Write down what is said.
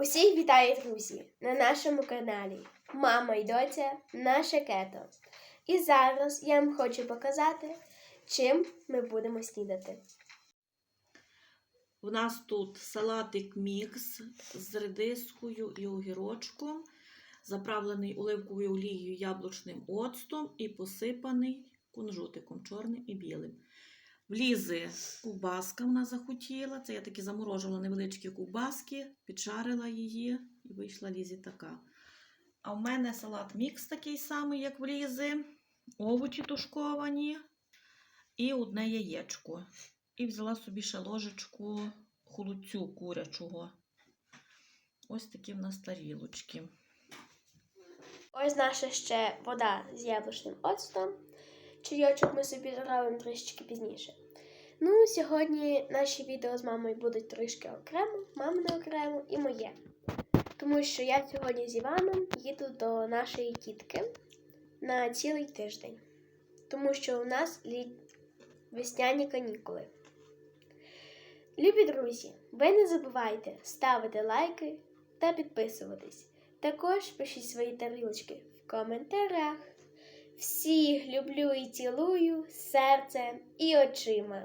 Усіх вітаю, друзі, на нашому каналі Мама і доця наше кето. І зараз я вам хочу показати, чим ми будемо снідати. У нас тут салатик мікс з редискою і огірочком, заправлений оливковою олією яблучним оцтом і посипаний кунжутиком чорним і білим. Влізе ковбаска вона захотіла. Це я такі заморожувала невеличкі ковбаски, підшарила її і вийшла лізі така. А в мене салат мікс такий самий, як в лізи, овочі тушковані і одне яєчко. І взяла собі ще ложечку холодцю курячого. Ось такі в нас тарілочки. Ось наша ще вода з яблучним оцтом. Чайочок ми собі зробимо трішечки пізніше. Ну, сьогодні наші відео з мамою будуть трішки окремо, мамине окремо і моє. Тому що я сьогодні з Іваном їду до нашої тітки на цілий тиждень. Тому що у нас літ... весняні канікули. Любі друзі, ви не забувайте ставити лайки та підписуватись. Також пишіть свої тарілочки в коментарях. Всіх люблю і цілую серцем і очима.